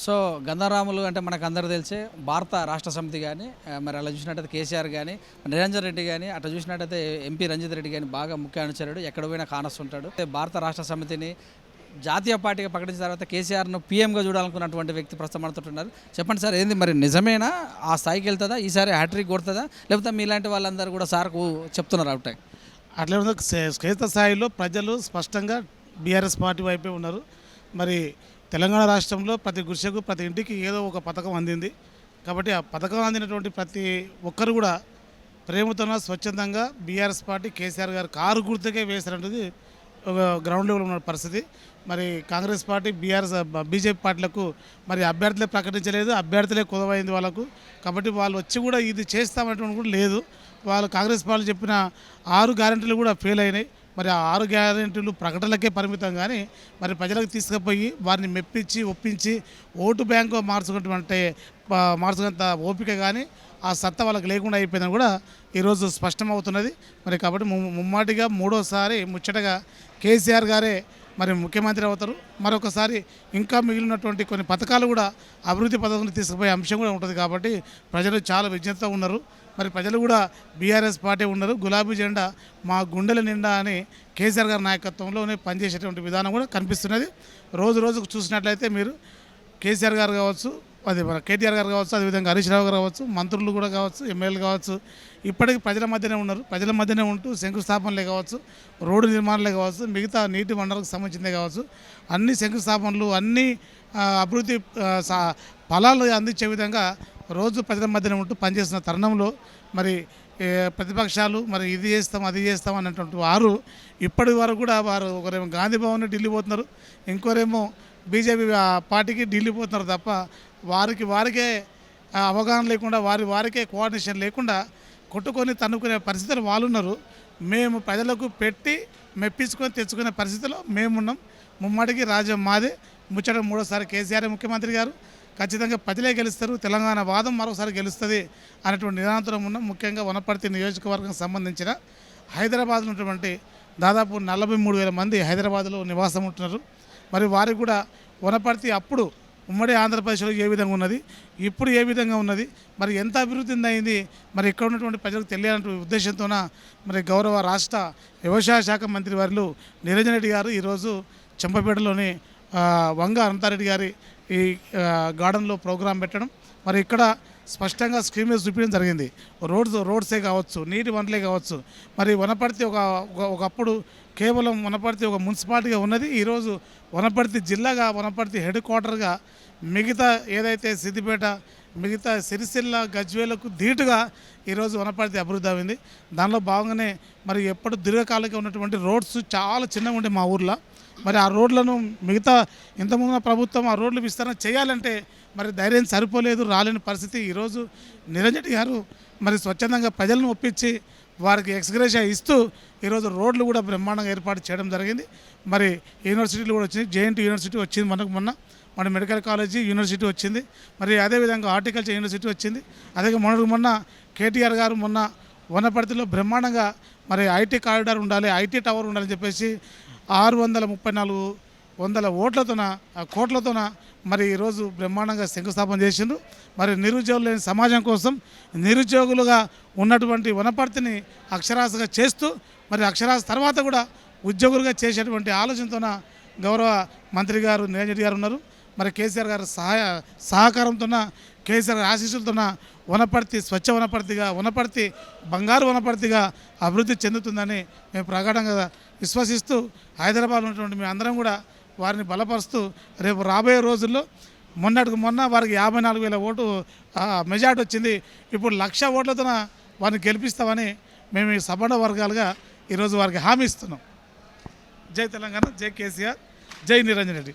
So గంధారాములు అంటే మనకు అందరు తెలిసే భారత రాష్ట్ర సమితి కానీ మరి అలా చూసినట్టయితే కేసీఆర్ కానీ నిరంజన్ రెడ్డి కానీ అట్లా చూసినట్టయితే ఎంపీ రంజిత్ రెడ్డి కానీ బాగా ముఖ్య అనుచరుడు ఎక్కడ పోయినా కానొస్తుంటాడు భారత రాష్ట్ర సమితిని జాతీయ పార్టీగా ప్రకటించిన తర్వాత కేసీఆర్ను పీఎంగా చూడాలనుకున్నటువంటి వ్యక్తి ప్రస్తుతం చెప్పండి సార్ ఏంది మరి నిజమేనా? ఆ స్థాయికి వెళ్తుందా? ఈసారి హ్యాట్రిక్ కొడుతుందా? లేకపోతే మీలాంటి వాళ్ళందరూ కూడా సార్కు చెప్తున్నారు అవుట్ అట్లా క్షేత్ర స్థాయిలో ప్రజలు స్పష్టంగా బీఆర్ఎస్ పార్టీ వైపే ఉన్నారు. మరి తెలంగాణ రాష్ట్రంలో ప్రతి గుడిసెకు ప్రతి ఇంటికి ఏదో ఒక పథకం అందింది. కాబట్టి ఆ పథకం అందినటువంటి ప్రతి ఒక్కరు కూడా ప్రేమతోన స్వచ్ఛందంగా బీఆర్ఎస్ పార్టీ కేసీఆర్ గారు కారు గుర్తుకే వేశారనేది ఒక గ్రౌండ్ లెవెల్ ఉన్న పరిస్థితి. మరి కాంగ్రెస్ పార్టీ బీఆర్ఎస్ బీజేపీ పార్టీలకు మరి అభ్యర్థులే ప్రకటించలేదు. అభ్యర్థులే కుదవైంది వాళ్ళకు. కాబట్టి వాళ్ళు వచ్చి కూడా ఇది చేస్తామనేటువంటి కూడా లేదు. వాళ్ళు కాంగ్రెస్ పార్టీ చెప్పిన ఆరు గ్యారెంటీలు కూడా ఫెయిల్ అయినాయి. మరి ఆ ఆరు గ్యారెంటీలు ప్రకటనలకే పరిమితం కానీ మరి ప్రజలకు తీసుకుపోయి వారిని మెప్పించి ఒప్పించి ఓటు బ్యాంకు మార్చుకున్నటువంటి మార్చుకున్నంత ఓపిక కానీ ఆ సత్తా వాళ్ళకి లేకుండా అయిపోయిందని కూడా ఈరోజు స్పష్టమవుతున్నది. మరి కాబట్టి ముమ్మాటిగా మూడోసారి ముచ్చటగా కేసీఆర్ గారే మరి ముఖ్యమంత్రి అవుతారు. మరొకసారి ఇంకా మిగిలినటువంటి కొన్ని పథకాలు కూడా అభివృద్ధి పథకాలు తీసుకుపోయే అంశం కూడా ఉంటుంది కాబట్టి ప్రజలు చాలా విజ్ఞతతో ఉన్నారు. మరి ప్రజలు కూడా బీఆర్ఎస్ పార్టీ ఉన్నారు గులాబీ జెండా మా గుండెల నిండా అని కేసీఆర్ గారి నాయకత్వంలోనే పనిచేసేటువంటి విధానం కూడా కనిపిస్తున్నది. రోజు రోజుకు చూసినట్లయితే మీరు కేసీఆర్ గారు కావచ్చు అదే మన కేటీఆర్ గారు కావచ్చు అదేవిధంగా హరీష్ రావు గారు కావచ్చు మంత్రులు కూడా కావచ్చు ఎమ్మెల్యేలు కావచ్చు ఇప్పటికీ ప్రజల మధ్యనే ఉన్నారు. ప్రజల మధ్యనే ఉంటూ శంకుస్థాపనలే కావచ్చు రోడ్డు నిర్మాణాలే కావచ్చు మిగతా నీటి వనరులకు సంబంధించిందే కావచ్చు. అన్ని శంకుస్థాపనలు అన్ని అభివృద్ధి సా- ఫలాలు అందించే విధంగా రోజు ప్రజల మధ్యన ఉంటూ పనిచేస్తున్న తరుణంలో మరి ప్రతిపక్షాలు మరి ఇది చేస్తాం అది చేస్తాం అన్నటువంటి వారు ఇప్పటి వరకు కూడా వారు ఒకరేమో గాంధీ భవన్ ఢిల్లీ పోతున్నారు ఇంకోరేమో బీజేపీ ఆ, పార్టీకి ఢిల్లీ పోతున్నారు తప్ప వారికి వారికే అవగాహన లేకుండా వారి వారికే కోఆర్డినేషన్ లేకుండా కొట్టుకొని తన్నుకునే పరిస్థితులు వాళ్ళు ఉన్నారు. మేము ప్రజలకు పెట్టి మెప్పించుకొని తెచ్చుకునే పరిస్థితిలో మేమున్నాం. ముమ్మడికి రాజ్యం మాదే. ముచ్చట మూడోసారి కేసీఆర్ ముఖ్యమంత్రి గారు. ఖచ్చితంగా పదిలే గెలుస్తారు. తెలంగాణ వాదం మరోసారి గెలుస్తుంది అనేటువంటి నిరాంతరం ఉన్న ముఖ్యంగా వనపర్తి నియోజకవర్గం సంబంధించిన హైదరాబాద్లో ఉన్నటువంటి దాదాపు నలభై మూడు వేల మంది హైదరాబాద్లో నివాసం ఉంటున్నారు. మరి వారికి కూడా వనపర్తి అప్పుడు ఉమ్మడి ఆంధ్రప్రదేశ్లో ఏ విధంగా ఉన్నది ఇప్పుడు ఏ విధంగా ఉన్నది మరి ఎంత అభివృద్ధి అయింది మరి ఇక్కడ ఉన్నటువంటి ప్రజలకు తెలియాలనే ఉద్దేశంతోన మరి గౌరవ రాష్ట్ర వ్యవసాయ శాఖ మంత్రి వారిలు నిరంజన్ రెడ్డి గారు ఈరోజు చెంపపేటలోని వంగ అనంతారెడ్డి గారి ఈ గార్డెన్లో ప్రోగ్రాం పెట్టడం. మరి ఇక్కడ స్పష్టంగా స్క్రీన్ మీద చూపించడం జరిగింది. రోడ్స్ రోడ్సే కావచ్చు నీటి వనరులే కావచ్చు. మరి వనపర్తి ఒక ఒక- ఒకప్పుడు కేవలం వనపర్తి ఒక మున్సిపాలిటీగా ఉన్నది. ఈరోజు వనపర్తి జిల్లాగా వనపర్తి హెడ్ క్వార్టర్గా మిగతా ఏదైతే సిద్దిపేట మిగతా సిరిసిల్ల గజ్వేలకు ధీటుగా ఈరోజు వనపర్తి అభివృద్ధి అయింది. దానిలో భాగంగానే మరి ఎప్పుడు దీర్ఘకాలిక ఉన్నటువంటి రోడ్స్ చాలా చిన్నగా ఉండే మా ఊర్లో. మరి ఆ రోడ్లను మిగతా ఇంతకుముందు ప్రభుత్వం ఆ రోడ్లు విస్తరణ చేయాలంటే మరి ధైర్యం సరిపోలేదు రాలేని పరిస్థితి ఈరోజు నిరంజన్ గారు మరి స్వచ్ఛందంగా ప్రజలను ఒప్పించి వారికి ఎక్స్గ్రేష ఇస్తూ ఈరోజు రోడ్లు కూడా బ్రహ్మాండంగా ఏర్పాటు చేయడం జరిగింది. మరి యూనివర్సిటీలు కూడా వచ్చింది జేఎన్టీ యూనివర్సిటీ వచ్చింది మనకు మొన్న. మన మెడికల్ కాలేజీ యూనివర్సిటీ వచ్చింది. మరి అదేవిధంగా హార్టికల్చర్ యూనివర్సిటీ వచ్చింది. అదే మొన్న మొన్న కేటీఆర్ గారు మొన్న వనపర్తిలో బ్రహ్మాండంగా మరి ఐటీ కారిడార్ ఉండాలి ఐటీ టవర్ ఉండాలని చెప్పేసి ఆరు వందల ముప్పై నాలుగు వందల ఓట్లతోన కోట్లతోన మరి ఈరోజు బ్రహ్మాండంగా శంకుస్థాపన చేసిండ్రు. మరి నిరుద్యోగులు లేని సమాజం కోసం నిరుద్యోగులుగా ఉన్నటువంటి వనపర్తిని అక్షరాస్యగా చేస్తూ మరి అక్షరాస్య తర్వాత కూడా ఉద్యోగులుగా చేసేటువంటి ఆలోచనతోన గౌరవ మంత్రి గారు నిరంజన్ గారు ఉన్నారు. మరి కేసీఆర్ గారు సహాయ సహకారంతోన కేసీఆర్ ఆశీస్సులతోన వనపర్తి స్వచ్ఛ వనపర్తిగా వనపర్తి బంగారు వనపర్తిగా అభివృద్ధి చెందుతుందని మేము ప్రగాఢంగా విశ్వసిస్తూ హైదరాబాద్ ఉన్నటువంటి మేము అందరం కూడా వారిని బలపరుస్తూ రేపు రాబోయే రోజుల్లో మొన్నటికి మొన్న వారికి యాభై నాలుగు వేల ఓటు మెజార్టీ వచ్చింది. ఇప్పుడు లక్ష ఓట్లతోన వారిని గెలిపిస్తామని మేము ఈ సభణ వర్గాలుగా ఈరోజు వారికి హామీ ఇస్తున్నాం. జై తెలంగాణ జై కేసీఆర్ జై నిరంజన్ రెడ్డి.